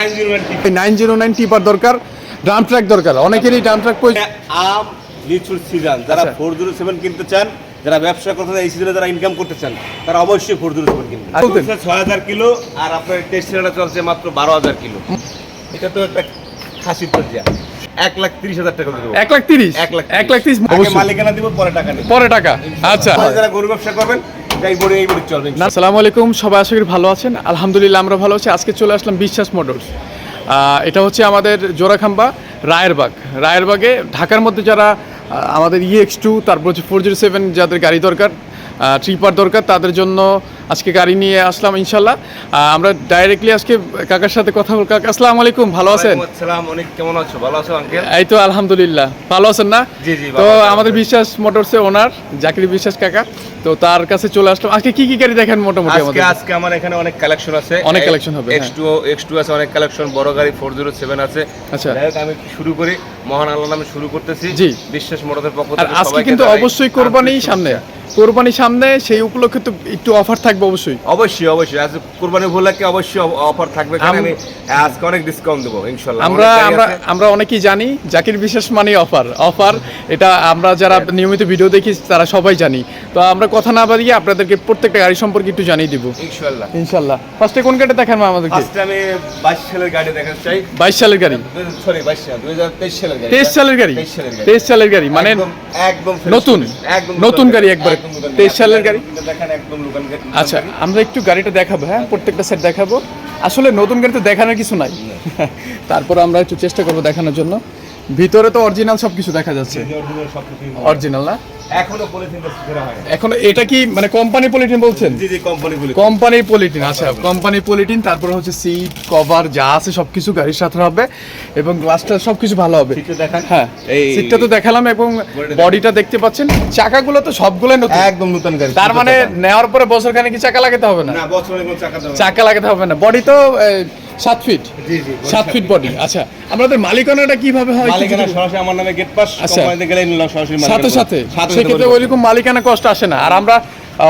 Nine zero nine tipper দরকার drum track দরকার। অনেকেরই ড্রাম ট্র্যাক আম লিচুর সিজন যারা আচ্ছা। ফোর জিরো সেভেন কিনতে চান যারা ব্যবসা করতে চান এই সিজনে যারা ইনকাম করতে চান তারা অবশ্যই ফোর জিরো সেভেন কিনবেন? ছয় হাজার কিলো আর আপনার টেস্ট সিলেন্ডার চলছে মাত্র বারো হাজার কিলো। এটা তো একটা খাসির তরজিয়া এক লাখ তিরিশ হাজার টাকা দেবো। এক লাখ তিরিশ? এক লাখ এক লাখ তিরিশ। মালিকানা দিব পরে টাকা পরে টাকা। আচ্ছা। যারা গরু ব্যবসা করবেন না আসসালামু আলাইকুম সবাই আশা করি ভালো আছেন। আলহামদুলিল্লাহ আমরা ভালো আছি। আজকে চলে আসলাম বিশ্বাস মোটরস। এটা হচ্ছে আমাদের জোড়াখাম্বা রায়েরবাগ। রায়েরবাগে ঢাকার মধ্যে যারা আমাদের ইএক্স টু তারপর হচ্ছে ফোর জিরো সেভেন যাদের গাড়ি দরকার ট্রিপার দরকার তাদের জন্য আজকে গাড়ি নিয়ে আসলাম ইনশাল্লাহ। আমরা ডাইরেক্টলি আজকে কাকার সাথে কথা বল কাকা আসসালামু আলাইকুম ভালো আছেন? আসসালাম অনেক কেমন আছো? ভালো আছো আঙ্কেল এই তো আলহামদুলিল্লাহ ভালো আছেন না? জি, জি, তো আমাদের বিশ্বাস মোটরসের ওনার জাকির বিশ্বাস কাকা তো তার কাছে চলে আসলাম। আজকে কি কি গাড়ি দেখেন মোটামুটি আজকে আমাদের? আজকে আমার এখানে অনেক কালেকশন আছে। অনেক কালেকশন হবে, এক্স টু এক্স টু আছে অনেক কালেকশন বড় গাড়ি ফোর জিরো সেভেন আছে। আচ্ছা। আমি শুরু করি। মহান আল্লাহ নামে শুরু করতেছি। জি। বিশ্বাস মোটরের পক্ষ থেকে আজকে কিন্তু অবশ্যই কোরবানি সামনে। কোরবানি সামনে সেই উপলক্ষে তো একটু অফার থাকবে অবশ্যই। অবশ্যই অবশ্যই। আজ কোরবানি উপলক্ষে অবশ্যই অফার থাকবে কারণ আম- আজকে অনেক ডিসকাউন্ট দেবো ইনশাল্লাহ। আমরা আমরা আমরা অনেকেই জানি জাকির বিশেষ মানে অফার। অফার এটা আমরা যারা নিয়মিত ভিডিও দেখি তারা সবাই জানি। তো আমরা কথা না বাড়িয়ে আপনাদেরকে প্রত্যেকটা গাড়ি সম্পর্কে একটু জানিয়ে দিব। ইনশাল্লাহ। ইনশাল্লাহ। ফার্স্টে কোন গাড়িটা দেখান আমাদেরকে? ফার্স্টে আমি বাইশ সালের গাড়ি দেখাতে চাই। বাইশ সালের গাড়ি? সরি বাইশ সাল দুই হাজার তেইশ সালের গাড়ি। তেইশ সালের গাড়ি? 23 সালের গাড়ি। গাড়ি মানে একদম নতুন? একদম নতুন গাড়ি একবার। 23 সালের গাড়ি? দেখেন একদম নতুন গাড়ি। আচ্ছা আমরা একটু গাড়িটা দেখাবো হ্যাঁ? প্রত্যেকটা সেট দেখাবো। আসলে নতুন গাড়ি তো দেখানোর কিছু নাই। তারপর আমরা একটু চেষ্টা করব দেখানোর জন্য। ভিতরে তো অরিজিনাল সব কিছু দেখা যাচ্ছে। অরিজিনাল না? এখনও পলিথিন ফেরা হয় এখন এটা কি মানে কোম্পানি পলিটিন বলছেন? জি জি কোম্পানি গুলি কোম্পানির পলিটিন আচ্ছা কোম্পানির পলিটিন তারপর হচ্ছে সিট কভার যা আছে সবকিছু গাড়ির সাথে হবে এবং গ্লাসটা সবকিছু ভালো হবে। সিটটা দেখান। হ্যাঁ এই সিটটা তো দেখালাম এবং বডিটা দেখতে পাচ্ছেন। চাকাগুলো তো সবগুলোই নতুন। একদম নতুন গাড়ি তার মানে নেওয়ার পরে বছর খানে কি চাকা লাগাতে হবে না? না বছরে কোনো চাকা চাকা লাগাতে হবে না। বডি তো সাত ফিট সাত ফিট বডি আচ্ছা আমাদের মালিকানাটা কীভাবে হয়? মালিকানা সরাসরি আমার নামে গেট পাস আচ্ছা। কোম্পানিতে গেলে সরাসরি সাথে সাথে। সেক্ষেত্রে ওইরকম মালিকানা কষ্ট আসে না। আর আমরা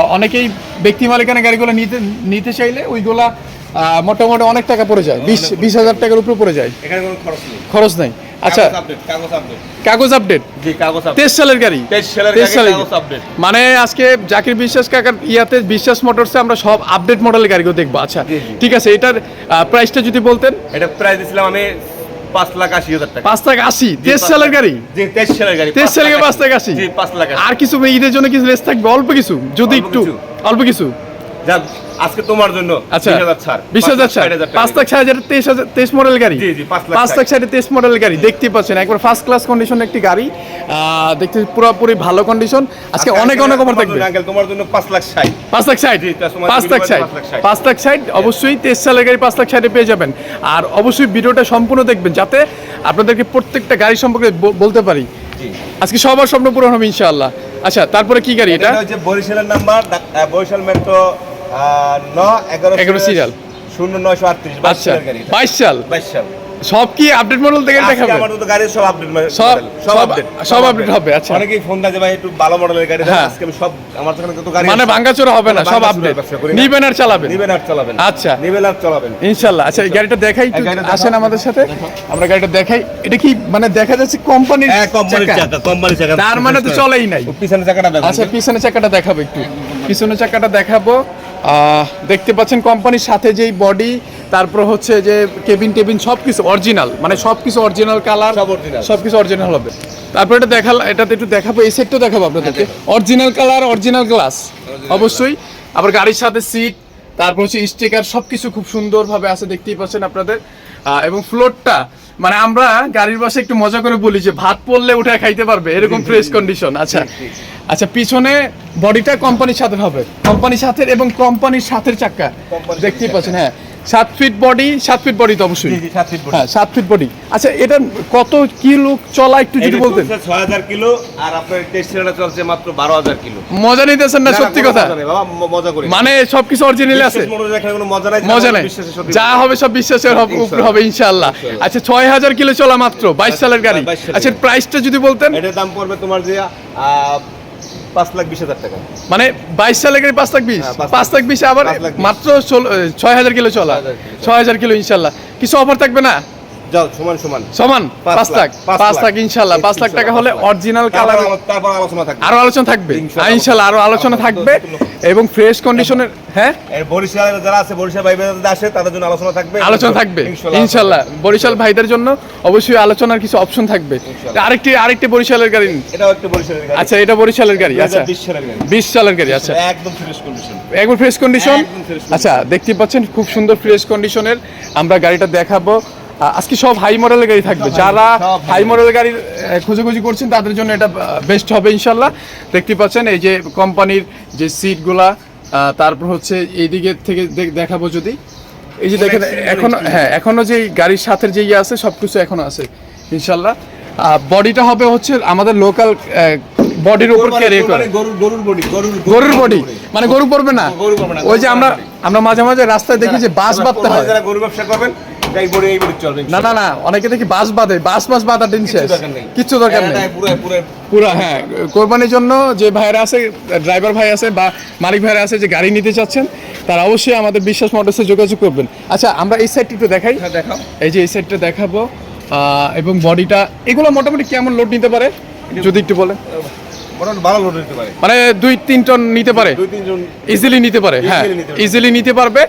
অনেকেই ব্যক্তি মালিকানা গাড়িগুলো নিতে নিতে চাইলে ওইগুলা আহ, মোটামুটি অনেক টাকা পড়ে যায়। বিশ বিশ হাজার টাকার উপরে পড়ে যায়। এখানে কোনো খরচ নেই। খরচ নেই। আচ্ছা। কাগজ আপডেট তেইশ সালের গাড়ি? তেইশ সালের মানে আজকে জাকির বিশ্বাস কাকার ইয়াতে বিশ্বাস মোটরসে আমরা সব আপডেট মডেলের গাড়িগুলো দেখব। আচ্ছা। ঠিক আছে এটার প্রাইসটা যদি বলতেন? এটা প্রাইস দিছিলাম আমি পাঁচ লাখ আশি হাজার টাকা। পাঁচ লাখ আশি? তেইশ সালের গাড়ি? জি তেইশ সালের গাড়ি তেইশ সালের পাঁচ লাখ আশি। জি পাঁচ লাখ আর কিছু ঈদের জন্য কিছু রেস থাকবে? অল্প কিছু? যদি একটু। অল্প কিছু? যা আজকে তোমার জন্য আচ্ছা বিশ হাজার ছাড়। পাঁচ ছাড়। ষাট টাকা পাঁচ লাখ ষাট হাজার তেইশ হাজার তেইশ মডেল গাড়ি। জি, জি, পাঁচ লাখ ষাট। তেইশ মডেল গাড়ি দেখতে পাচ্ছেন। একবার ফার্স্ট ক্লাস কন্ডিশন একটি গাড়ি। দেখতে পুরোপুরি ভালো কন্ডিশন আজকে অনেক অনেক অফার থাকবে। তোমার জন্য পাঁচ লাখ ষাট। পাঁচ লাখ ষাট? পাঁচ লাখ ষাট। পাঁচ লাখ ষাট। অবশ্যই তেইশ সালের গাড়ি পাঁচ লাখ ষাটে পেয়ে যাবেন। আর অবশ্যই ভিডিওটা সম্পূর্ণ দেখবেন যাতে আপনাদেরকে প্রত্যেকটা গাড়ি সম্পর্কে বলতে পারি। আজকে সবার স্বপ্ন পূরণ হবে ইনশাআল্লাহ। আচ্ছা তারপরে কি গাড়ি এটা হচ্ছে বরিশালের নাম্বার বরিশাল মেট্রো ন এগারো এগারো শূন্য নয়শো আটত্রিশ আচ্ছা সালের গাড়ি এটা। বাইশ সাল বাইশ সাল সব কি আপডেট মডেল থেকে দেখাবে? আমার তো গাড়ির সব আপডেট সব- সব- সব update হবে, আচ্ছা। অনেকেই ফোন দেয় ভাই একটু ভালো মডেলের গাড়ি দেন হ্যাঁ। আজকে আমি সব আমার কাছে তো গাড়ি মানে আছে। হবে না সব আপডেট ব্যবসা করি না। নিবেন আর চালাবেন। নিবেন আর চালাবেন। আচ্ছা। নিবেন আর চালাবেন। ইনশাল্লাহ। আচ্ছা এই গাড়িটা দেখাই একটু। আসেন আমাদের সাথে। আমরা গাড়িটা দেখাই। এটা কি মানে দেখা যাচ্ছে কোম্পানির হ্যাঁ কোম্পানির চাকা? কোম্পানির চাকা। তার মানে তো চলেই নাই। চাকাটা দেখো আচ্ছা পিছনে চাকাটা দেখাবো একটু। পিছনে চাকাটা দেখাবো। দেখতে পাচ্ছেন কোম্পানির সাথে যেই বডি তারপর হচ্ছে যে কেবিন টেবিন সব কিছু অরিজিনাল মানে সব কিছু অরিজিনাল কালার সব। কিছু অরিজিনাল হবে। তারপর এটা দেখাল এটাতে একটু দেখাবো এই সেটটাও দেখাবো আপনাদেরকে। অরিজিনাল কালার অরিজিনাল গ্লাস অবশ্যই। আবার গাড়ির সাথে সিট তারপর হচ্ছে স্টিকার সব কিছু খুব সুন্দরভাবে আছে দেখতেই পাচ্ছেন আপনাদের। এবং ফ্লোরটা মানে আমরা গাড়ির বাসে একটু মজা করে বলি যে ভাত পড়লে উঠে খাইতে পারবে এরকম ফ্রেশ কন্ডিশন আচ্ছা। আচ্ছা পিছনে বডিটা কোম্পানির সাথে হবে। কোম্পানির সাথে এবং কোম্পানির সাথে চাকা দেখতেই পাচ্ছেন হ্যাঁ। সাত ফিট বডি সাত ফিট বডি তো অবশ্যই। সাত হ্যাঁ সাত ফিট বডি আচ্ছা এটা কত কিলো চলা একটু যদি বলতেন? ছয় হাজার কিলো আর আপনার টেস্ট চলছে মাত্র বারো হাজার কিলো। মজা নিতেছেন না সত্যি কথা? মজা করি। মানে সবকিছু অরিজিনাল আছে? হয় মজা নাই মজা নেই। যা হবে সব বিশ্বাসের হবে- উপরে ইনশাআল্লাহ। হবে ইনশাআল্লাহ ইনশাআল্লাহ। আচ্ছা ছয় হাজার কিলো চলা মাত্র বাইশ সালের গাড়ি। আচ্ছা। প্রাইসটা যদি বলতেন? এটার দাম পড়বে তোমার যে পাঁচ লাখ বিশ হাজার টাকা। মানে বাইশ সালে গাড়ি পাঁচ লাখ বিশ? হ্যাঁ, পাঁচ লাখ বিশ আবার। মাত্র ছয় হাজার কিলো চলা। ছয় হাজার কিলো ইনশাল্লাহ। কিছু অফার থাকবে না? সমান সমান। সমান? পাঁচ লাখ লাখ, পাঁচ লাখ। লাখ। ইনশাল্লাহ পাঁচ লাখ টাকা হলে অরিজিনাল কালার তারপর আলোচনা থাকবে। আরও আলোচনা থাকবে। ইনশাল্লাহ। আরও আলোচনা থাকবে। এবং ফ্রেশ কন্ডিশনের হ্যাঁ? বরিশালের যারা আছে বরিশাল ভাই আসে তাদের জন্য আলোচনা থাকবে। আলোচনা থাকবে। ইনশাল্লাহ বরিশাল ভাইদের জন্য অবশ্যই আলোচনার কিছু অপশন থাকবে। আরেকটি আরেকটি বরিশালের গাড়ি। এটাও একটা বরিশালের গাড়ি। আচ্ছা এটা বরিশালের গাড়ি। আচ্ছা। 2020 সালের গাড়ি। বিশ সালের গাড়ি আচ্ছা। একদম ফ্রেশ কন্ডিশন একবার ফ্রেশ কন্ডিশন একদম। আচ্ছা দেখতে পাচ্ছেন খুব সুন্দর ফ্রেশ কন্ডিশনের আমরা গাড়িটা দেখাবো। আজকে সব হাই মডেলের গাড়ি থাকবে। যারা হাই মডেলের গাড়ি আহ, খোঁজাখুঁজি করছেন তাদের জন্য এটা বেস্ট হবে ইনশাল্লাহ। দেখতে পাচ্ছেন এই যে কোম্পানির যে সিটগুলা তারপর হচ্ছে এই দিকে থেকে দেখাবো যদি। এই যে দেখেন এখনও হ্যাঁ এখনও যে গাড়ির সাথে যে ইয়ে আছে সব কিছু এখনও আছে ইনশাল্লাহ। বডিটা হবে হচ্ছে আমাদের লোকাল বডির উপর ক্যারি করে। গরুর বডি গরুর গরুর বডি মানে গরু পড়বে না? ওই যে আমরা আমরা মাঝে মাঝে রাস্তায় দেখি যে বাস বাঁধতে হয় যারা গরু ব্যবসা করবেন না না না অনেকে দেখি বাস বাঁধে বাস বাস বাঁধার দিন শেষ। কিচ্ছু দরকার নেই। পুরা হ্যাঁ কোরবানির জন্য যে ভাইরা আছে ড্রাইভার ভাই আছে বা মালিক ভাইরা আছে যে গাড়ি নিতে চাচ্ছেন তারা অবশ্যই আমাদের বিশ্বাস মোটরসে যোগাযোগ করবেন। আচ্ছা আমরা এই সাইডটি একটু দেখাই। হ্যাঁ, এই যে এই সাইডটা দেখাবো এবং বডিটা এগুলো মোটামুটি কেমন লোড নিতে পারে? যদি একটু বলেন। মানে দুই তিন টন নিতে পারে। ইজিলি নিতে পারে হ্যাঁ। ইজিলি নিতে পারবে।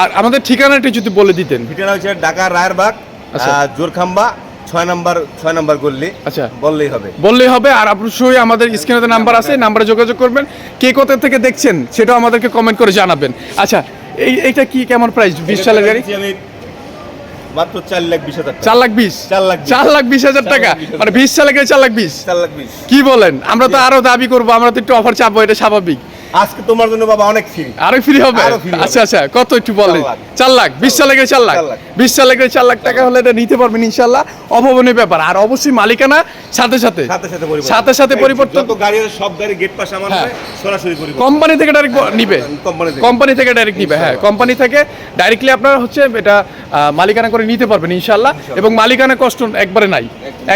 আর আমাদের ঠিকানাটি যদি বলে দিতেন। ঠিকানা হচ্ছে ঢাকা রায়েরবাগ আচ্ছা। জোরখাম্বা ছয় নাম্বার ছয় নাম্বার গল্লি আচ্ছা। বললেই হবে। বললেই হবে আর অবশ্যই আমাদের স্ক্রিনে নাম্বার আছে নাম্বারে যোগাযোগ করবেন। কে কোথা থেকে দেখছেন সেটাও আমাদেরকে কমেন্ট করে জানাবেন। আচ্ছা এই এইটা কি কেমন প্রাইস বিশ সালের গাড়ি? মাত্র চার লাখ বিশ হাজার চার লাখ বিশ? চার লাখ। চার লাখ বিশ হাজার টাকা। মানে বিশ চালাকের চার লাখ বিশ? চার লাখ বিশ। কি বলেন? আমরা তো আরও দাবি করব আমরা তো একটু অফার চাপবো এটা স্বাভাবিক। আজকে তোমার জন্য বাবা অনেক ফ্রি আরও ফ্রি হবে। আচ্ছা আচ্ছা কত একটু বলেন। চার লাখ। বিশ সালে গেলে চার লাখ। বিশ সালে গেলে চার লাখ টাকা হলে এটা নিতে পারবেন ইনশাল্লাহ। অভাবনীয় ব্যাপার। আর অবশ্যই মালিকানা সাথে সাথে। সাথে সাথে পরিবর্তন। গাড়ি সব গাড়ি গেট পাশে আমার হ্যাঁ। সরাসরি কোম্পানি থেকে ডাইরেক্ট নিবে। কোম্পানি থেকে। ডাইরেক্ট নিবে। হ্যাঁ কোম্পানি থেকে ডাইরেক্টলি আপনারা হচ্ছে এটা মালিকানা করে নিতে পারবেন ইনশাল্লাহ। এবং মালিকানা কষ্ট একবারে নাই।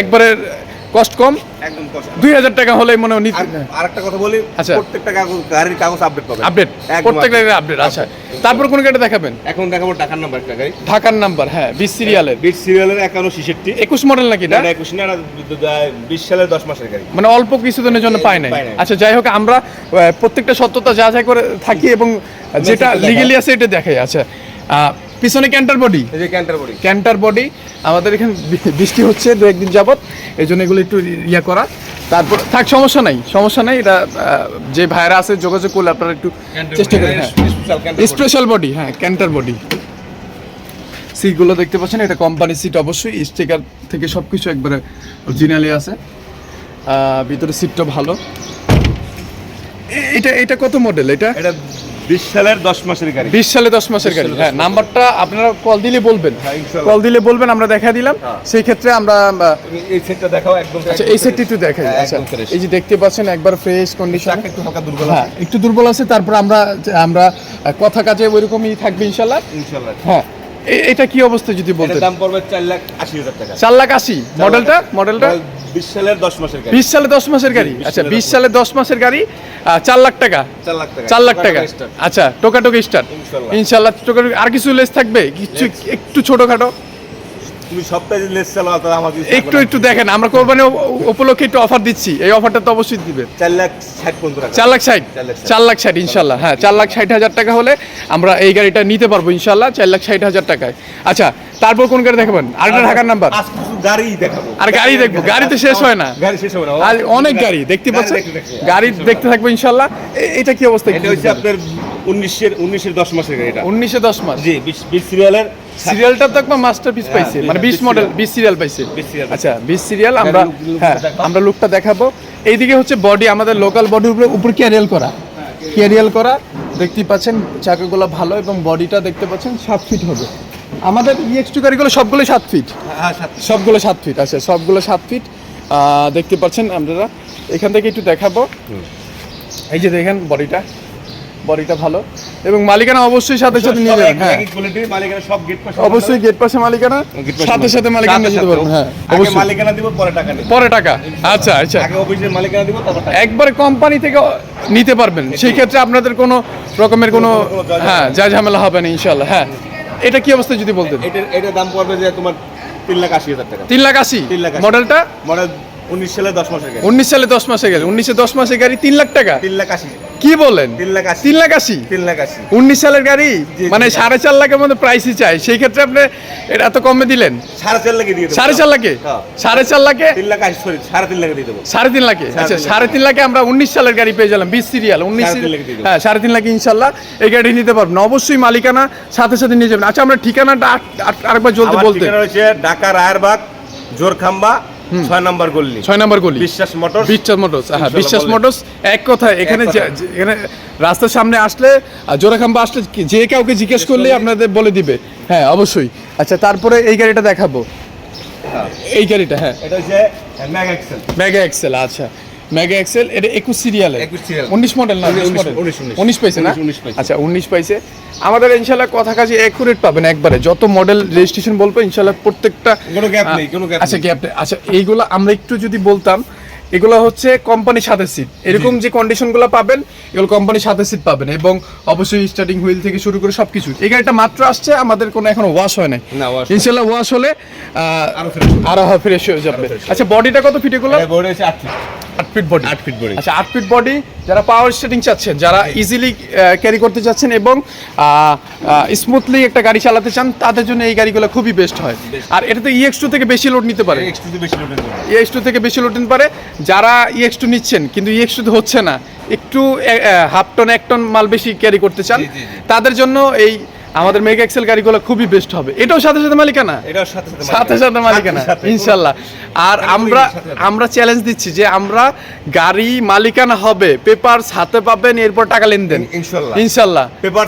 একবারে কষ্ট কম? একদম কষ্ট দুই হাজার টাকা হলে মনে হয় আর আরেকটা কথা বলি আচ্ছা। প্রত্যেকটা কাগজ গাড়ির কাগজ আপডেট পাবেন। আপডেট প্রত্যেকটা update। আপডেট আচ্ছা। তারপর কোন গাড়ি দেখাবেন? এখন দেখাবো টাকার নাম্বার একটা গাড়ি। ঢাকার নাম্বার হ্যাঁ বিশ সিরিয়ালের বিট সিরিয়ালের একান্ন ছিষট্টি। একুশ মডেল নাকি এটা একুশ না বিশ সালের দশ মাসের গাড়ি। মানে অল্প কিছুদিনের জন্য পাই নাই। আচ্ছা যাই হোক আমরা প্রত্যেকটা সত্যতা যা যা করে থাকি এবং যেটা। লিগেলি আছে এটা দেখাই। আচ্ছা পিছনে ক্যান্টার বডি? এই যে ক্যান্টার বডি। Canter body. আমাদের এখানে বৃষ্টি হচ্ছে দু একদিন যাবত এই জন্য এগুলো একটু ইয়া করা। তারপর থাক সমস্যা নাই সমস্যা নাই। এটা যে ভাইরা আছে যোগাযোগ করলে আপনারা একটু চেষ্টা করেন হ্যাঁ। Special body. হ্যাঁ ক্যান্টার বডি সিটগুলো দেখতে পাচ্ছেন এটা কোম্পানি সিট অবশ্যই। স্টিকার থেকে সব কিছু একবারে অরিজিনালি আছে। ভিতরে সিটটা ভালো। এটা এটা কত মডেল এটা এটা বিশ সালের দশ মাসের গাড়ি। সালে মাসের গাড়ি হ্যাঁ নাম্বারটা আপনারা কল দিলে বলবেন। হ্যাঁ, কল দিলে বলবেন আমরা দেখা দিলাম। হ্যাঁ। সেই ক্ষেত্রে আমরা এই সেটটা দেখাও একদম আচ্ছা এই সেটটি একটু দেখাই হ্যাঁ, আচ্ছা। এই যে দেখতে পাচ্ছেন একবার ফ্রেশ কন্ডিশন একটু হালকা দুর্বল আছে। একটু দুর্বল আছে তারপর আমরা আমরা কথা কাজে ওইরকমই থাকবে ইনশাল্লাহ। হ্যাঁ। এটা কি অবস্থা যদি বলতে দাম পড়বে চার লাখ আশি হাজার টাকা। চার লাখ আশি? মডেলটা? মডেলটা? বিশ সালের দশ মাসের গাড়ি। বিশ সালে দশ মাসের গাড়ি? আচ্ছা সালে বিশ দশ সালে দশ মাসের গাড়ি আহ, চার লাখ টাকা? চার লাখ টাকা। চার লাখ টাকা। আচ্ছা আচ্ছা টোকা স্টার্ট ইনশাআল্লাহ ইনশাল্লাহ টোকা আর কিছু লেস থাকবে? কিছু একটু ছোটখাটো? তুমি সপ্তাহে লেস চালাও তাহলে আমাকে একটু একটু দেখেন আমরা কোরবানি উপ- উপলক্ষে একটু অফার দিচ্ছি। এই অফারটা তো অবশ্যই দিবেন। চার লাখ ষাট পর্যন্ত চার লাখ ষাট? চার লাখ ষাট। চার লাখ ষাট ইনশাল্লাহ। হ্যাঁ চার লাখ ষাট হাজার টাকা হলে আমরা এই গাড়িটা নিতে পারব ইনশাল্লাহ চার লাখ ষাট হাজার টাকায়। আচ্ছা তারপর কোন গাড়ি দেখাবেন? আরেকটা ঢাকার নাম্বার গাড়ি দেখাবো। আর গাড়ি দেখব, গাড়ি তো শেষ হয় না। গাড়ি শেষ হবে না। আর অনেক গাড়ি দেখতে পাচ্ছেন। গাড়ি দেখতে থাকব ইনশাল্লাহ। এটা কি অবস্থা? এটা হচ্ছে আপনার উনিশের উনিশের দশ মাসের গাড়ি এটা। উনিশে দশ মাস? জি বিশ সিরিয়ালের সিরিয়ালটা তো একবার মাস্টার পিস পাইছে। মানে বিশ মডেল। বিশ সিরিয়াল পাইছে। আচ্ছা বিশ সিরিয়াল আমরা হ্যাঁ আমরা লুকটা দেখাবো। এইদিকে হচ্ছে বডি আমাদের লোকাল বডির উপরে উপরে ক্যারিয়াল করা? ক্যারিয়াল করা? দেখতে পাচ্ছেন চাকাগুলো ভালো এবং বডিটা দেখতে পাচ্ছেন সাত ফিট হবে। আমাদের ইএক্স টু গাড়িগুলো সবগুলো সাত ফিট হ্যাঁ সবগুলো সাত ফিট আচ্ছা সবগুলো সাত ফিট দেখতে পাচ্ছেন আপনারা। এখান থেকে একটু দেখাবো। এই যে দেখেন বডিটা। বডিটা ভালো। এবং মালিকানা অবশ্যই সাথে সাথে নিয়ে যাবেন হ্যাঁ। অবশ্যই গেট পাশে মালিকানা সাথে সাথে মালিকানা যেতে পারবেন হ্যাঁ অবশ্যই। মালিকানা দিব পরে টাকা পরে টাকা। আচ্ছা আচ্ছা। আগে অফিসের মালিকানা দিব তারপর টাকা একবারে কোম্পানি থেকে নিতে পারবেন। সেই ক্ষেত্রে আপনাদের কোনো রকমের কোনো হ্যাঁ যা ঝামেলা হবে না ইনশাল্লাহ হ্যাঁ। এটা কি অবস্থা যদি বলতেন? এটা এটা দাম পড়বে যে তোমার তিন লাখ আশি হাজার টাকা। তিন লাখ আশি? তিন লাখ। মডেলটা? মডেল উনিশ সালে দশ মাসের গাড়ি। উনিশ সালে দশ উনিশে দশ গাড়ি তিন লাখ টাকা? তিন লাখ আশি। কি বলেন? তিন লাখ আশি। তিন লাখ আশি? তিন লাখ আশি। উনিশ সালের গাড়ি? মানে। সাড়ে চার লাখের মধ্যে প্রাইসই চাই। সেই ক্ষেত্রে আপনি এটা এত কমে দিলেন? সাড়ে চার লাখে দিয়ে দেবো। সাড়ে চার লাখে? হ্যাঁ। সাড়ে চার লাখে? তিন লাখ আশি সরি সাড়ে তিন লাখে দিয়ে দেবো। সাড়ে তিন লাখে? আচ্ছা। সাড়ে তিন লাখে আমরা উনিশ সালের গাড়ি পেয়ে গেলাম বিশ সিরিয়াল। উনিশ হ্যাঁ সাড়ে তিন লাখে ইনশাল্লাহ এই গাড়ি নিতে পারবেন। অবশ্যই মালিকানা সাথে সাথে নিয়ে যাবেন। আচ্ছা আমরা ঠিকানাটা আরেকবার জলদি বলতে ঢাকা রায়েরবাগ জোরখাম্বা ছয় নাম্বার গল্লি ছয় নাম্বার গলি। বিশ্বাস মোটরস? বিশ্বাস মোটরস হ্যাঁ বিশ্বাস মোটরস এক কথায় এখানে এখানে রাস্তার সামনে আসলে আর জোড়াখাম্বা আসলে যে কাউকে জিজ্ঞেস করলে আপনাদের বলে দিবে। হ্যাঁ অবশ্যই। আচ্ছা তারপরে এই গাড়িটা দেখাবো। এই গাড়িটা হ্যাঁ। এটা হচ্ছে ম্যাগ এক্সেল মেগা এক্সেল আচ্ছা। মেগা এক্সেল এটা একুশ সিরিয়ালে উনিশ মডেল না উনিশ, মডেল পাইছে না। আচ্ছা উনিশ পাইছে। আমাদের ইনশাল্লাহ কথা কাজে একুরেট পাবেন একবারে। যত মডেল রেজিস্ট্রেশন বলব ইনশাল্লাহ প্রত্যেকটা কোনো গ্যাপ নেই কোনো গ্যাপ আচ্ছা গ্যাপ আচ্ছা এইগুলো আমরা একটু যদি বলতাম এগুলো হচ্ছে কোম্পানির সাথে সিট এরকম যে কন্ডিশনগুলো পাবেন এগুলো কোম্পানির সাথে সিট পাবেন এবং অবশ্যই স্টার্টিং হুইল থেকে শুরু করে সবকিছু। এই গাড়িটা মাত্র আসছে আমাদের কোনো এখনও ওয়াশ হয় নাই। ইনশাল্লাহ ওয়াশ হলে আরও ফ্রেশ হয়ে যাবে। আচ্ছা বডিটা কত ফিট এটা বড় হচ্ছে আট ফিট বডি আট ফিট বডি আচ্ছা আট ফিট বডি যারা পাওয়ার স্টেটিং চাচ্ছেন যারা ইজিলি ক্যারি করতে চাচ্ছেন এবং স্মুথলি একটা গাড়ি চালাতে চান তাদের জন্য এই গাড়িগুলো খুবই বেস্ট হয়। আর এটা তো ইএক্স টু থেকে বেশি লোড নিতে পারে। ইএক্স টু থেকে বেশি লোড নিতে পারে। যারা ইএক্স টু নিচ্ছেন কিন্তু ইএক্স টু হচ্ছে না একটু হাফ টন এক টন মাল বেশি ক্যারি করতে চান। তাদের জন্য এই আমাদের মেগা এক্সেল গাড়িগুলো খুবই বেস্ট হবে এটাও সাথে সাথে মালিকানা এটার সাথে সাথে সাথে সাথে মালিকানা ইনশাল্লাহ আর আমরা। আমরা চ্যালেঞ্জ দিচ্ছি যে আমরা গাড়ি মালিকানা হবে পেপার হাতে পাবেন এরপর টাকা লেনদেন ইন- ইনশাল্লাহ। ইনশাল্লাহ পেপার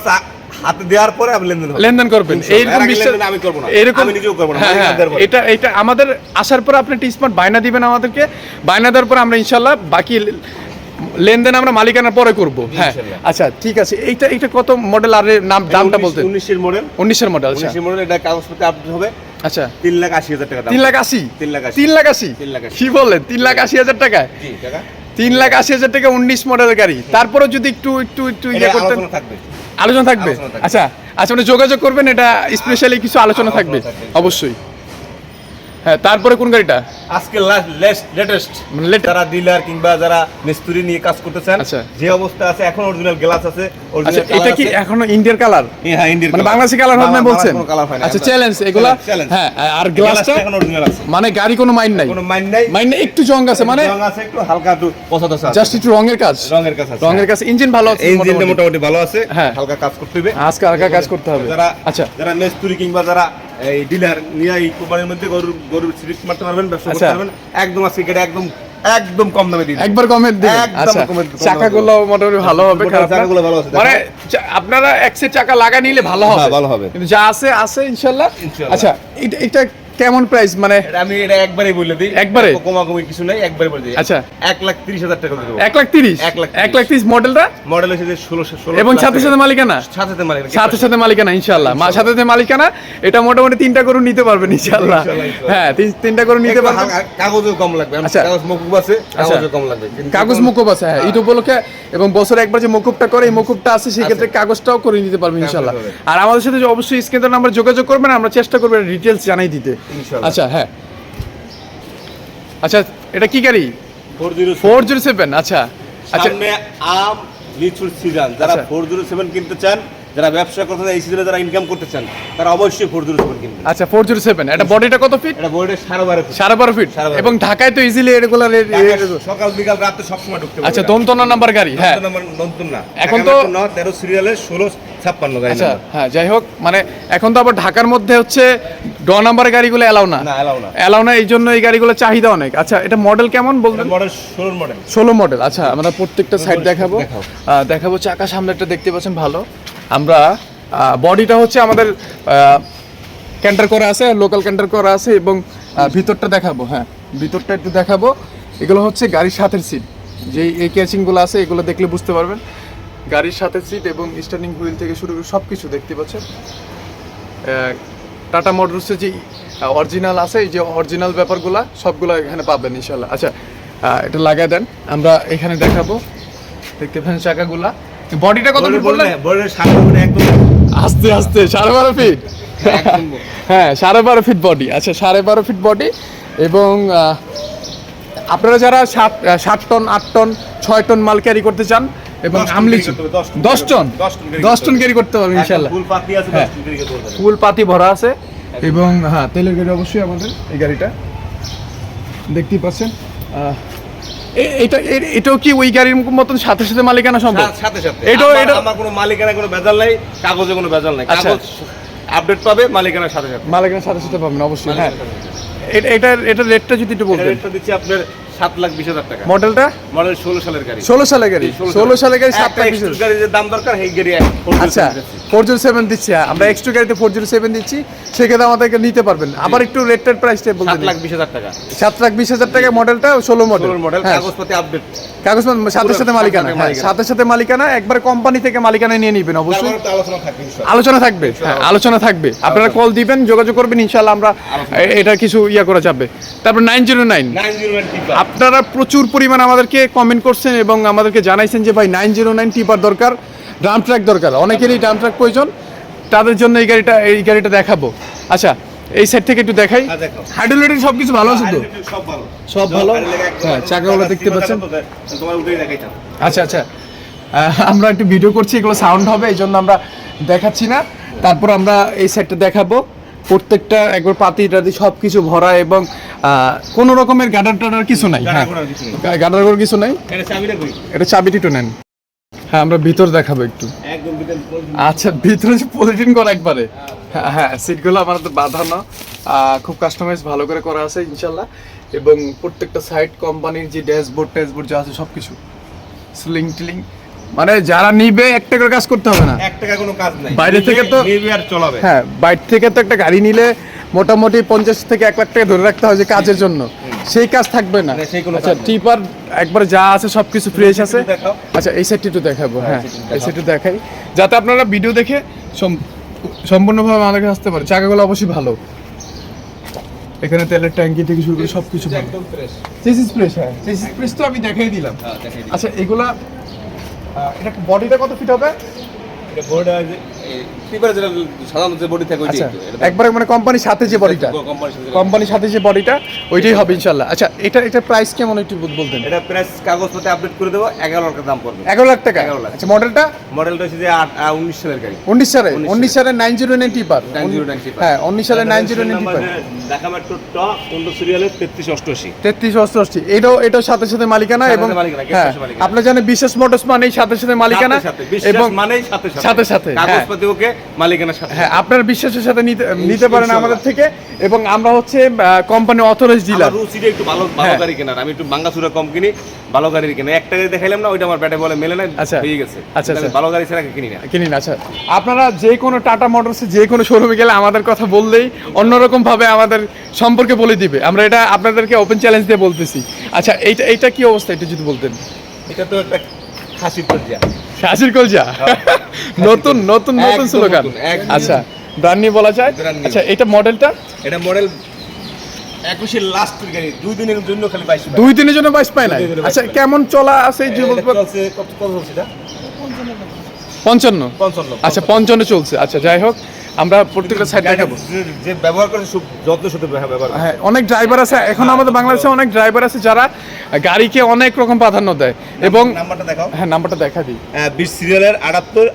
হাতে দেওয়ার পরে আমি লেনদেন। লেনদেন করবেন। এইরকম বিশ্বাস আমি করব না। এরকম আমি নিজেও করব না, হ্যাঁ, হ্যাঁ, পরে। এটা এটা আমাদের আসার পর আপনি টি স্মার্ট বায়না দিবেন আমাদেরকে বায়না দেওয়ার পর আমরা ইনশাল্লাহ বাকি লেনদেন আমরা মালিকানার পরে করব। হ্যাঁ। আচ্ছা ঠিক আছে। এইটা এইটা কত মডেল আর নাম দামটা বলতে। উনিশের মডেল উনিশের মডেল আচ্ছা। উনিশের মডেল এটা কাগজপত্র আপডেট হবে। আচ্ছা। লাখ হাজার টাকা দাম। লাখ আশি? তিন লাখ আশি। তিন লাখ আশি? তিন লাখ আশি। কি বলেন তিন লাখ আশি হাজার টাকায়? জি টাকা। লাখ আশি হাজার টাকা উনিশ মডেলের গাড়ি। তারপরে যদি একটু একটু একটু ইয়ে এটা করতেন। আলোচনা থাকবে। আলোচনা থাকবে? আচ্ছা। আচ্ছা আপনি যোগাযোগ করবেন এটা স্পেশালি কিছু আলোচনা থাকবে। অবশ্যই। হ্যাঁ তারপরে কোন গাড়িটা? আজকে লেটেস্ট। মানে যারা ডিলার কিংবা যারা মিস্ত্রি নিয়ে কাজ করতেছেন আচ্ছা। যে অবস্থা আছে এখন অরিজিনাল গ্লাস আছে আচ্ছা এটা কি এখনও ইন্ডিয়ার কালার হ্যাঁ ইন্ডিয়ান মানে বাংলাদেশি কালার হবে না বলছেন? হয় আচ্ছা চ্যালেঞ্জ এগুলা হ্যাঁ আর গ্লাসটা এখন অরিজিনাল আছে। মানে গাড়ি কোনো মাইন্ড নাই। কোনো মাইন্ড নাই। মাইন্ড একটু জং আছে মানে রং আছে একটু হালকা একটু পছন্দ আছে। জাস্ট একটু রঙের কাজ। রঙের কাজ আছে রঙের কাজ ইঞ্জিন ভালো আছে ইঞ্জিনটা। মোটামুটি। ভালো আছে হ্যাঁ। হালকা কাজ করতে হবে। আজকে হালকা কাজ করতে হবে। যারা আচ্ছা। যারা মেস্তুরি কিংবা যারা এই ডিলার নিয়ে এই কোম্পানির মধ্যে গরুর গরুর সিরিজ মারতে পারবেন ব্যবসা করতে আচ্ছা। পারবেন একদম আজকে এটা একদম একদম কম দামে দিন। একবার কমে দিন আচ্ছা চাকাগুলো মোটামুটি ভালো হবে খারাপ। চাকাগুলো ভালো আছে, মানে আপনারা এক সেট চাকা লাগা নিলে ভালো হবে হ্যাঁ, ভালো হবে। কিন্তু যা আছে আছে ইনশাআল্লাহ ইনশাআল্লাহ। আচ্ছা এটা এটা কেমন প্রাইস মানে আমি এটা একবারই বলে দিই। একবারে? কমাকমি কিছু নাই একবারে বলে দিই। আচ্ছা। এক লাখ তিরিশ হাজার টাকা দেবো। এক লাখ তিরিশ? এক লাখ এক লাখ তিরিশ মডেলটা মডেল এসেছে ষোলোশো ষোলো এবং সাথে সাথে মালিকানা? সাথে সাথে মালিক সাথে সাথে মালিকানা ইনশাআল্লাহ। মা সাথে সাথে মালিকানা এটা মোটামুটি তিনটা করে নিতে পারবেন ইনশাআল্লাহ। হ্যাঁ তিনটা করে নিতে পারবেন। কাগজও কম লাগবে। আচ্ছা। কাগজ মকুব আছে কাগজও কম লাগবে। কাগজ মুকুব আছে হ্যাঁ ঈদ উপলক্ষে এবং বছরে একবার যে মুকুবটা করে এই মুকুবটা আছে সেই ক্ষেত্রে কাগজটাও করে নিতে পারবেন ইনশাআল্লাহ। হবে। আর আমাদের সাথে যে অবশ্যই স্ক্রিনের নাম্বার যোগাযোগ করবেন আমরা চেষ্টা করব ডিটেলস জানাই দিতে। আচ্ছা হ্যাঁ। আচ্ছা এটা কি গাড়ি? Four zero seven. আচ্ছা। আচ্ছা। আম লিচুর সিজন যারা আচ্ছা। ফোর জিরো সেভেন কিনতে চান যারা ব্যবসা করতে এই সিজনে যারা ইনকাম করতে চান তারা অবশ্যই ফোর জিরো সেভেন কিনবেন। আচ্ছা ফোর জিরো সেভেন এটা বডিটা কত ফিট এটা বোর্ডে সাড়ে বারো ফুট। সাড়ে বারো ফিট এবং ঢাকায় তো ইজিলি রেগুলার সকাল বিকাল রাতে সবসময় ঢুকতে আচ্ছা। দন্তনা নাম্বার গাড়ি হ্যাঁ। নতুন না এখন তো- ন, তেরো সিরিয়ালের ষোলো ছাপ্পান্ন গাড়ি আচ্ছা হ্যাঁ যাই হোক মানে এখন তো আবার ঢাকার মধ্যে হচ্ছে ড নাম্বার গাড়িগুলো এলাও না। এলাও না। এলাও না এই জন্য এই গাড়িগুলো চাহিদা অনেক। আচ্ছা এটা মডেল কেমন বলবেন? মডেল ষোলোর মডেল ষোলো মডেল আচ্ছা আমরা প্রত্যেকটা সাইড দেখাবো। দেখাবো চাকা সামনেটা দেখতে পাচ্ছেন ভালো। আমরা বডিটা হচ্ছে আমাদের ক্যান্টার করা আছে লোকাল ক্যান্টার করা আছে এবং ভিতরটা দেখাবো হ্যাঁ ভিতরটা একটু দেখাবো। এগুলো হচ্ছে গাড়ির সাথের সিট যে এই ক্যাচিংগুলো আছে, এগুলো দেখলে বুঝতে পারবেন। গাড়ির সাথে সিট এবং স্টার্নিং হুইল থেকে শুরু করে সব কিছু দেখতে পাচ্ছেন। টাটা মোটরসের যে অরিজিনাল আছে, এই যে অরিজিনাল ব্যাপারগুলা, সবগুলো এখানে পাবেন ইনশাল্লাহ আচ্ছা এটা লাগাই দেন। আমরা এখানে দেখাবো। দেখতে পাচ্ছেন চাকাগুলা। বডিটা কত ফিট বললে বললেন? বলে সামনে মানে একদম আস্তে আস্তে সাড়ে বারো ফিট হ্যাঁ সাড়ে বারো ফিট বডি আচ্ছা সাড়ে বারো ফিট বডি এবং আপনারা যারা সাত সাত টন আট টন ছয় টন মাল ক্যারি করতে চান এবং দশ টন আমলি carry করতে হবে, দশ টন দশ টন। ক্যারি করতে পারবেন ইনশাল্লাহ ফুল পাতি আছে হ্যাঁ। ফুল পাতি ভরা আছে এবং হ্যাঁ তেলের গাড়ি অবশ্যই আমাদের এই গাড়িটা। দেখতেই পাচ্ছেন এটা এটাও কি ওই গাড়ির মতন সাথে সাথে মালিকানা সম্ভব? সাথে সাথে এটাও- এটা- আমার কোনো মালিকানা কোনো ভেজাল নাই কাগজে কোনো ভেজাল নাই। আচ্ছা। কাগজ আপডেট পাবে মালিকানার সাথে সাথে। মালিকানার সাথে সাথে পাবেন অবশ্যই হ্যাঁ। এটা এটার এটার রেটটা যদি একটু এটা বলতেন। রেটটা দিচ্ছি আপনার সাত লাখ বিশ হাজার টাকা। মডেলটা? মডেল ষোলো সালের গাড়ি। ষোলো সালে গাড়ি। ষোলো সালে গাড়ি সাত লাখ বিশ গাড়ির যে দাম দরকার সেই গাড়ি আচ্ছা ফোর জিরো সেভেন দিচ্ছি হ্যাঁ, আমরা এক্সট্রা গাড়িতে ফোর জিরো সেভেন দিচ্ছি সেক্ষেত্রে আমাদেরকে নিতে পারবেন। আবার একটু রেটটার প্রাইসটা বলতে সাত লাখ বিশ হাজার টাকা। সাত লাখ বিশ হাজার টাকা মডেলটা ষোলো মডেল। মডেল হ্যাঁ। আপডেট কাগজ সাথে সাথে মালিকানা সাথে হ্যাঁ, সাথে সাথে মালিকানা একবার কোম্পানি থেকে মালিকানা নিয়ে নিবেন অবশ্যই। আলোচনা থাকবে আলোচনা থাকবে হ্যাঁ আলোচনা থাকবে। আপনারা কল দিবেন যোগাযোগ করবেন ইনশাল্লাহ আমরা এটা কিছু ইয়া করা যাবে। তারপর নাইন জিরো নাইন 901 টিপার। আপনারা প্রচুর পরিমাণ আমাদেরকে কমেন্ট করছেন এবং আমাদেরকে জানাইছেন যে ভাই নাইন জিরো নাইন টিপার দরকার ড্রাম ট্র্যাক দরকার। অনেকেরই ড্রাম ট্র্যাক প্রয়োজন তাদের জন্য এই গাড়িটা এই গাড়িটা দেখাবো। আচ্ছা এই সাইড থেকে একটু দেখাই। হ্যাঁ, দেখো। হাইড্রোলিটিক সব কিছু ভালো আছে তো? সব ভালো। সব ভালো? হ্যাঁ, চাকাগুলো দেখতে পাচ্ছেন? আচ্ছা আচ্ছা। আমরা একটু ভিডিও করছি এগুলো সাউন্ড হবে এই জন্য আমরা দেখাচ্ছি না। তারপর আমরা এই সাইডটা দেখাবো। প্রত্যেকটা একবার পাতি টাতি সব কিছু ভরা এবং কোনো রকমের গাডার টাডার কিছু নাই হ্যাঁ। গাডার। করে কিছু নাই। এটা চাবিটা তো নেন। হ্যাঁ আমরা ভিতর দেখাবো একটু। আচ্ছা ভিতরে পলিটিন করা একবারে। হ্যাঁ হ্যাঁ সিটগুলো আমাদের বাঁধানো খুব কাস্টমাইজ ভালো করে করা আছে ইনশাল্লাহ এবং প্রত্যেকটা সাইড কোম্পানির যে ড্যাশবোর্ড ট্যাশবোর্ড যা আছে সব কিছু স্লিং টিলিং মানে যারা নিবে একটা করে কাজ করতে হবে না। এক টাকা কোনো কাজ নাই। বাইরে থেকে তো- নিবি আর চলাবে। হ্যাঁ বাইর থেকে তো একটা গাড়ি নিলে মোটামুটি পঞ্চাশ থেকে এক লাখ টাকা ধরে রাখতে হয় যে কাজের জন্য। সেই কাজ থাকবে না। না, সেই কোনো আচ্ছা টিপার একবার যা আছে সব কিছু ফ্রেশ আছে। আচ্ছা এই সাইডটি একটু দেখাবো হ্যাঁ সেটি এই। সাইডটি দেখাই। যাতে আপনারা ভিডিও দেখে সম্পূর্ণভাবে আমাদের কাছে আসতে পারে। চাকাগুলো অবশ্যই ভালো। এখানে তেলের ট্যাঙ্কি থেকে শুরু করে সব কিছু ভালো। একদম ফ্রেশ চেসিস প্রেস হ্যাঁ। চেসিস প্রেস তো আমি দেখাই দিলাম। হ্যাঁ। আচ্ছা এগুলা এটা বডিটা কত ফিট হবে? এটা মানে কোম্পানির সাথে যে বডিটা কোম্পানির সাথে যে বডিটা ওইটাই হবে ইনশাল্লাহ। আচ্ছা এটা এটা প্রাইস কেমন একটু বলতেন? এটা প্রাইস কাগজপত্রে আপডেট করে দেবো এগারো লাখ দাম পড়বে। এগারো লাখ টাকা? 11 লাখ। আচ্ছা মডেলটা মডেলটা হচ্ছে যে উনিশ সালের গাড়ি। উনিশ সালে? উনিশ সালে। নাইন জিরো নাইন টিপার হ্যাঁ উনিশ সালে nine zero nine tipper Dhaka metro ট পনেরো সিরিয়ালের তেত্রিশ অষ্টআশি। তেত্রিশ অষ্টআশি। এটাও এটার সাথে সাথে মালিকানা এবং হ্যাঁ। আপনার জানেন বিশেষ মোটরস মানেই সাথে সাথে মালিকানা এবং মানেই সাথে সাথে। সাথে, হ্যাঁ। কাগজপাতি ওকে মালিকানার সাথে। হ্যাঁ আপনার বিশ্বাসের সাথে নিতে নিতে পারেন আমাদের থেকে এবং আমরা হচ্ছে কোম্পানি অথরাইজ ডিলার রুচিটা একটু ভালো ভালো হ্যাঁ। গাড়ি কেনার। আমি একটু বাঙ্গাচুরা কম কিনি ভালো গাড়ি কিনে। একটা গাড়ি দেখাইলাম না ওইটা আমার ব্যাটে বলে মেলে না আচ্ছা। হয়ে গেছে। আচ্ছা, আচ্ছা। ভালো গাড়ি ছাড়া কিনি না। কিনি না আচ্ছা। আপনারা যে কোনো টাটা মোটরসে যে কোনো শোরুমে গেলে আমাদের কথা বললেই অন্যরকম ভাবে আমাদের সম্পর্কে বলে দিবে। আমরা এটা আপনাদেরকে ওপেন চ্যালেঞ্জ দিয়ে বলতেছি। আচ্ছা এইটা এইটা কি অবস্থা? এটা যদি বলতেন। এটা তো একটা খাসির তরজা শাসির কলজা? নতুন নতুন নতুন। স্লোগান। আচ্ছা ব্র্যান্ড নিউ বলা যায়? আচ্ছা এটা মডেলটা? এটা মডেল একুশের লাস্টের গাড়ি দুই দিনের জন্য খালি বাইশ দুই দিনের জন্য বাইশ পায় না দুই দিনের বাইশ আচ্ছা কেমন চলা আছে পঞ্চান্ন। আচ্ছা পঞ্চান্ন চলছে। আচ্ছা যাই হোক। আমরা প্রত্যেকটা সাইড দেখাবো। যে- ব্যবহার করে খুব যত্ন সাথে ব্যবহার হ্যাঁ অনেক ড্রাইভার আছে। এখন আমাদের বাংলাদেশে অনেক ড্রাইভার আছে যারা গাড়িকে অনেক রকম প্রাধান্য দেয়। এবং নাম্বারটা দেখাও। হ্যাঁ নাম্বারটা দেখা দিই। বিশ সিরিয়ালের আটাত্তর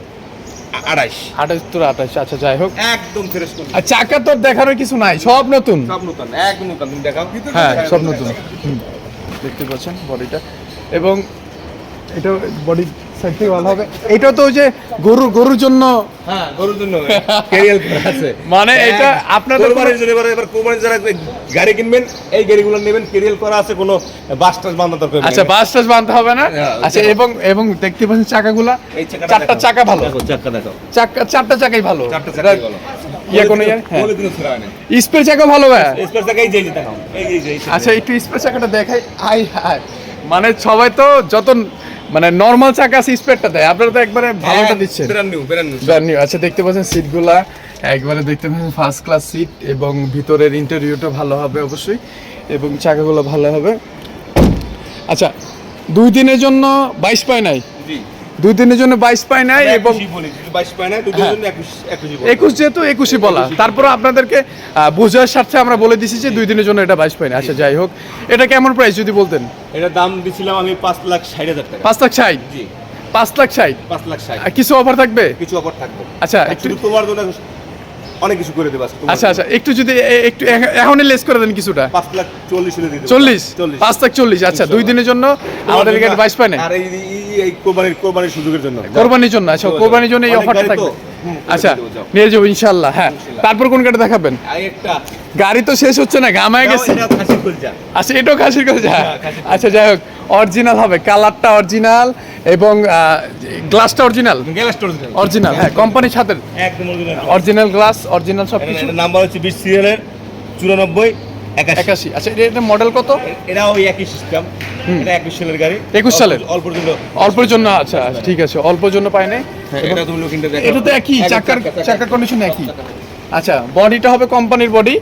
আড়াইশ আঠাত্তর আঠাশ আচ্ছা যাই হোক। একদম ফ্রেশ আর চাকা তো দেখানোর কিছু নাই সব নতুন। সব নতুন একদম নতুন। তুমি দেখাও। হ্যাঁ সব নতুন। দেখতে পাচ্ছেন বডিটা। এবং এটা বডি সাইড থেকে ভালো হবে। এটা তো ওই যে গরু গরুর জন্য হ্যাঁ গরুর জন্য ক্যারিয়াল করা আছে। মানে এটা আপনার তো কোরবানির জন্য এবার যারা গাড়ি কিনবেন এই গাড়িগুলো নেবেন ক্যারিয়াল করা আছে কোনো বাস টাস বান্ধা দরকার আচ্ছা বাস টাস বাঁধতে হবে না? হ্যাঁ, আচ্ছা এবং এবং দেখতে পাচ্ছেন চাকাগুলা? এই চাকাটা চারটা চাকা ভালো। দেখো চাকা দেখো। চাকা চারটা চাকাই ভালো। চারটা চাকাই ভালো। ইয়ে কোনো ইয়ে? হ্যাঁ। হয় স্পেস চাকা ভালো ভাই। স্পেস দেখাও। আচ্ছা একটু স্পেস চাকাটা দেখাই। High high. মানে সবাই তো যত মানে নর্মাল চাকা আছে স্পেয়ারটা দেয়। আপনারা তো একবারে ভালোটা দিচ্ছেন। Brand new brand new brand new আচ্ছা দেখতে পাচ্ছেন সিটগুলা একবারে দেখতে পাচ্ছেন ফার্স্ট ক্লাস সিট এবং ভিতরের ইন্টারভিউটা ভালো হবে অবশ্যই এবং চাকাগুলো ভালো হবে। আচ্ছা দুই দিনের জন্য বাইশ পায় নাই? জি। দুই দিনের জন্য বাইশ পায় নাই এবং হ্যাঁ। একুশ একুশ যেহেতু একুশই বলা। তারপরে আপনাদেরকে বোঝার স্বার্থে আমরা বলে দিছি যে দুই দিনের জন্য এটা বাইশ পাই না আচ্ছা যাই হোক। এটা কেমন প্রাইস যদি বলতেন? এটার দাম দিছিলাম আমি পাঁচ লাখ ষাট হাজার টাকা। পাঁচ লাখ ষাট? জি। পাঁচ লাখ ষাট? পাঁচ লাখ ষাট। কিছু অফার থাকবে? কিছু অফার থাকবে। আচ্ছা, একটু- তোমার জন্য অনেক কিছু করে দেবো আচ্ছা আচ্ছা একটু যদি একটু এখনই লেস করে দেন কিছুটা। পাঁচ লাখ চল্লিশ হলে দিয়ে দেবো। লাখ চল্লিশ আচ্ছা দুই দিনের জন্য আমাদের এখানে বাইশ পায় না আর এই এই- কোরবানির কোরবানির সুযোগের জন্য। কোরবানির জন্য আচ্ছা কোরবানির জন্য এই অফারটা থাকবে? আচ্ছা নিয়ে যাব ইনশাল্লাহ হ্যাঁ। তারপর কোন গাড়ি দেখাবেন গাড়ি তো শেষ হচ্ছে না গামায় গেছে। আচ্ছা এটাও খাসির হ্যাঁ, কলজা। আচ্ছা যাই হোক অরিজিনাল হবে কালারটা অরিজিনাল এবং গ্লাসটা অরিজিনাল অরিজিনাল হ্যাঁ কোম্পানির সাথে। অরিজিনাল অরিজিনাল গ্লাস অরিজিনাল সব কিছু নাম্বার হচ্ছে বিশ সিরিয়ালের চুরানব্বই একাশি। একাশি। আচ্ছা এটা- মডেল কত? এটা ওই একই সিস্টেম এটা একুশ সালের গাড়ি। 21 সালের? অল্প জন্য। অল্পের জন্য আচ্ছা আচ্ছা, ঠিক আছে অল্পের জন্য পাই নাই? এটা তুমি লুকিংটা দেখো এটা তো একই চাকার চাকার কন্ডিশন একই। আচ্ছা বডিটা হবে কোম্পানির বডি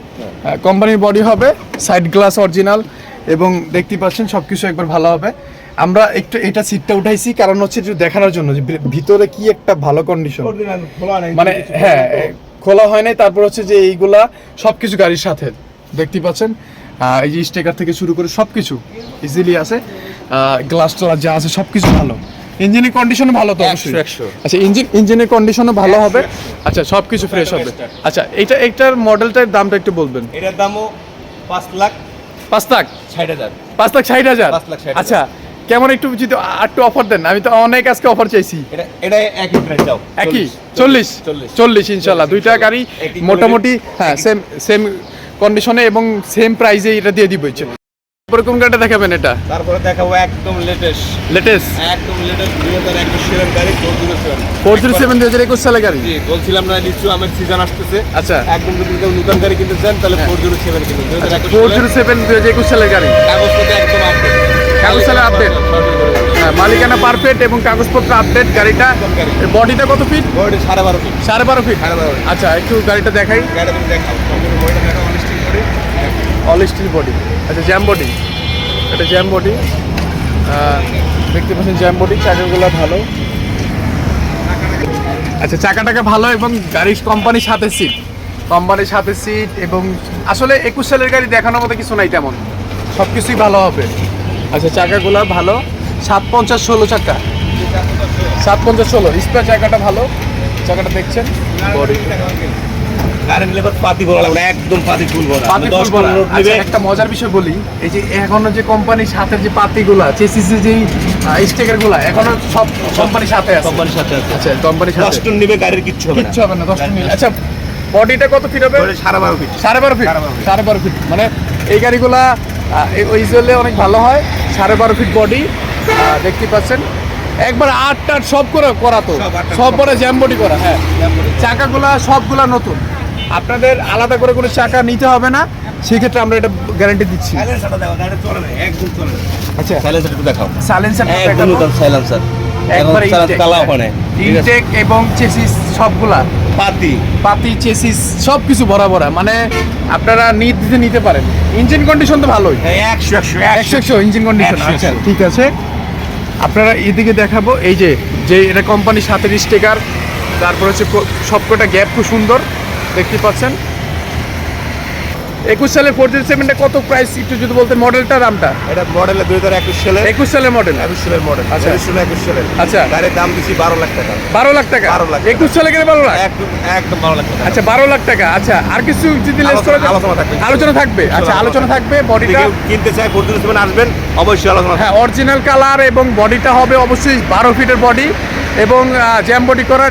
কোম্পানির বডি হবে সাইড গ্লাস অরিজিনাল এবং দেখতে পাচ্ছেন সব কিছু একবার ভালো হবে। আমরা একটু এটা সিটটা উঠাইছি কারণ হচ্ছে একটু দেখানোর জন্য যে ভিতরে কি একটা ভালো কন্ডিশন মানে হ্যাঁ খোলা হয় নাই তারপর হচ্ছে যে এইগুলা সবকিছু গাড়ির সাথে। দেখতে পাচ্ছেন। এই যে স্টেকার থেকে শুরু করে সবকিছু ইজিলি আছে। গ্লাস টলার যা আছে সবকিছু ভালো। ইঞ্জিনের কন্ডিশন ভালো তো অবশ্যই। আচ্ছা ইঞ্জিন ইঞ্জিনের কন্ডিশনও ভালো হবে। আচ্ছা সবকিছু ফ্রেশ হবে। আচ্ছা এটা এইটার মডেলটার দামটা একটু বলবেন। এটার দামও পাঁচ লাখ পাঁচ লাখ? ষাট হাজার। পাঁচ লাখ ষাট হাজার। আচ্ছা কেমন একটু যদি একটু অফার দেন আমি তো অনেক আজকে অফার চাইছি। এটা এটা একই প্রাইস দাও। একই? চল্লিশ। চল্লিশ? চল্লিশ। ইনশাল্লাহ। দুইটা গাড়ি মোটামুটি হ্যাঁ সেম সেম কন্ডিশনে এবং সেম প্রাইসে এটা দিয়ে দিব ইচ্ছে তারপরে কোন গাড়িটা দেখাবেন এটা? তারপরে দেখাবো একদম লেটেস্ট লেটেস্ট একদম লেটেস্ট দুই হাজার একুশ সালের গাড়ি four zero seven four zero seven দুই হাজার একুশ সালে গাড়ি? জি বলছিলাম না লিচু আমের সিজন আসতেছে। আচ্ছা। একদম যদি কেউ নতুন গাড়ি কিনতে চান তাহলে ফোর জিরো সেভেন কিনুন। ফোর সালের জিরো সেভেন দুই হাজার একুশ সালের গাড়ি? কাগজপত্র একদম আপডেট কাগজ সালে আপডেট হ্যাঁ মালিকানা পারফেক্ট এবং কাগজপত্র আপডেট গাড়িটা। বডিটা কত ফিট বডি সাড়ে বারো ফিট সাড়ে বারো ফিট feet। আচ্ছা একটু গাড়িটা দেখাই। গাড়িটা দেখাও সম্পূর্ণ বডিটা দেখাও অনেস্টিং করে অল স্টিল বডি আচ্ছা জ্যাম বডি এটা জ্যাম বডি দেখতে পাচ্ছেন জ্যাম বডি চাকাগুলো ভালো। আচ্ছা চাকাটাকে ভালো এবং গাড়ির কোম্পানির সাথে সিট কোম্পানির সাথে সিট এবং আসলে একুশ সালের গাড়ি দেখানোর মতো কিছু নাই তেমন সব কিছুই ভালো হবে। আচ্ছা চাকাগুলো ভালো। সাত পঞ্চাশ ষোলো চাকা। সাত পঞ্চাশ ষোলো স্পেয়ার চাকাটা ভালো। চাকাটা দেখছেন? বডি নিলে এবার পাতি ভরা লাগবে একদম পাতি। পনেরো লোড আচ্ছা, নিবে। একটা মজার বিষয় বলি এই যে এখনও যে কোম্পানির সাথে যে পাতিগুলা চেসিসে যে স্টিকারগুলা এখনও সব কোম্পানির সাথে আছে? কোম্পানির সাথে আছে। আচ্ছা কোম্পানির সাথে। টন নিবে গাড়ির কিচ্ছু হবে না। কিচ্ছু হবে না দশ মিনিট আচ্ছা বডিটা কত ফিট হবে? সাড়ে বারো ফিট সাড়ে বারো ফিট সাড়ে বারো ফিট মানে এই গাড়িগুলা ওই জলে অনেক ভালো হয়। সাড়ে বারো ফিট বডি দেখতে পাচ্ছেন। একবার আট টাট সব করে করা তো। সব আট টাট সব পরে জ্যাম বডি করা হ্যাঁ। চাকাগুলা সবগুলা নতুন। আপনাদের আলাদা করে কোনো চাকা নিতে হবে না সেক্ষেত্রে আমরা এটা গ্যারান্টি দিচ্ছি। আচ্ছা। সাইলেন্সার একটু দেখাও সাইলেন্সার সাইলেন্সার একবার ইনটেক এবং চেসিস সবগুলা। পাতি। পাতি চেসিস সব কিছু ভরা ভরা মানে আপনারা নিতে পারেন। ইঞ্জিন কন্ডিশন তো ভালোই। একশো একশো একশো। একশো ইঞ্জিন কন্ডিশন আচ্ছা ঠিক আছে। আপনারা এদিকে দেখাবো। এই যে যে এটা কোম্পানির সাথে স্টিকার তারপর হচ্ছে সবকটা গ্যাপ খুব সুন্দর। দেখতে পাচ্ছেন। একুশ সালের ফোর জিরো সেভেনটা কত প্রাইস একটু যদি বলতে মডেলটা দামটা এটা মডেল দুই হাজার একুশ সালে একুশ সালের মডেল একুশ সালের মডেল আচ্ছা। একুশ সালে একুশ সালের। আচ্ছা। গাড়ির দাম দিচ্ছি বারো লাখ টাকা। বারো লাখ টাকা? 12 লাখ একুশ সালে গেলে বারো লাখ? একদম একদম বারো লাখ টাকা। আচ্ছা বারো লাখ টাকা। আচ্ছা আর কিছু যদি লেস করে আলোচনা থাকবে। আলোচনা থাকবে। আচ্ছা আলোচনা থাকবে বডিটা কিনতে চায় ফোর জিরো সেভেন আসবেন অবশ্যই আলোচনা হ্যাঁ অরিজিনাল কালার এবং বডিটা হবে অবশ্যই বারো ফিটের বডি এবং জ্যাম বডি করা।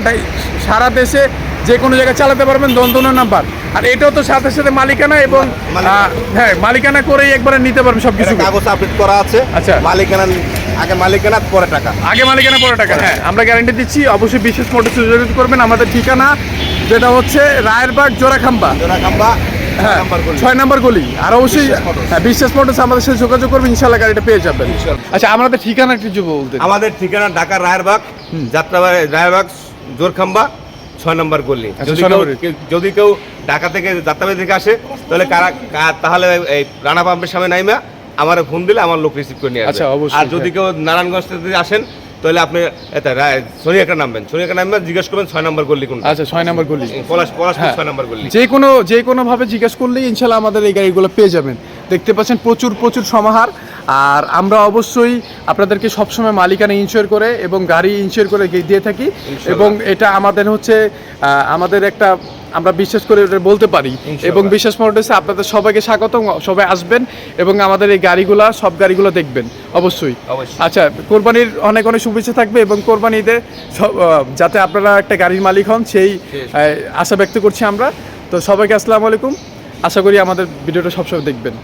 সারা দেশে যে কোনো জায়গায় চালাতে পারবেন দন্তনা নাম্বার। আর এটাও তো সাথে সাথে মালিকানা এবং। হ্যাঁ মালিকানা করেই একবারে নিতে পারবেন সব কিছু কাগজ আপডেট করা আছে। আচ্ছা। মালিকানা আগে মালিকানা পরে টাকা। আগে মালিকানা পরে টাকা। হ্যাঁ আমরা গ্যারান্টি দিচ্ছি অবশ্যই বিশেষ মোটর যোগাযোগ করবেন। আমাদের ঠিকানা যেটা হচ্ছে রায়েরবাগ জোড়াখাম্বা। জোড়া খাম্বা হ্যাঁ। ছয় নাম্বার গলি। আর অবশ্যই বিশ্বাস। হ্যাঁ মোটরস আমাদের সাথে যোগাযোগ করবেন ইনশাল্লাহ গাড়িটা পেয়ে যাবেন। আচ্ছা আমাদের ঠিকানা একটু যদি বলতেন। আমাদের ঠিকানা ঢাকা রায়েরবাগ যাত্রাবাড়ি রায়েরবাগ জোরখাম্বা ছয় নম্বর গলি। আচ্ছা, যদি কেউ যদি কেউ ঢাকা থেকে যাত্রাবাড়ি থেকে আসে তাহলে কারা তাহলে এই রানা পাম্পের সামনে নাইমা আমার ফোন দিলে আমার লোক রিসিভ করে নিয়ে আসবে। আচ্ছা, অবশ্যই, আর যদি কেউ নারায়ণগঞ্জ থেকে আসেন তাহলে আপনি এটা নামবেন। সরিয়াকা নামবেন জিজ্ঞেস করবেন ছয় নম্বর গলি কোনটা। আচ্ছা ছয় নম্বর গলি। পলাশ পলাশপুর হ্যাঁ। ছয় নম্বর গলি। যে কোনো যে কোনো ভাবে জিজ্ঞেস করলেই ইনশাল্লাহ আমাদের এই গাড়িগুলো পেয়ে যাবেন। দেখতে পাচ্ছেন প্রচুর প্রচুর সমাহার। আর আমরা অবশ্যই আপনাদেরকে সবসময় মালিকানা ইনশিওর করে এবং গাড়ি ইনশিওর করে দিয়ে থাকি। এবং এটা আমাদের হচ্ছে আমাদের একটা আমরা বিশ্বাস করে এটা বলতে পারি। এবং বিশ্বাস মোটরসে আপনাদের সবাইকে স্বাগতম সবাই আসবেন এবং আমাদের এই গাড়িগুলা সব গাড়িগুলো দেখবেন অবশ্যই। অবশ্যই। আচ্ছা কোরবানির অনেক অনেক শুভেচ্ছা থাকবে এবং কোরবানিতে সব, যাতে আপনারা একটা গাড়ির মালিক হন সেই আশা ব্যক্ত করছি আমরা। তো সবাইকে আসসালামু আলাইকুম। আশা করি আমাদের ভিডিওটা সবসময় দেখবেন।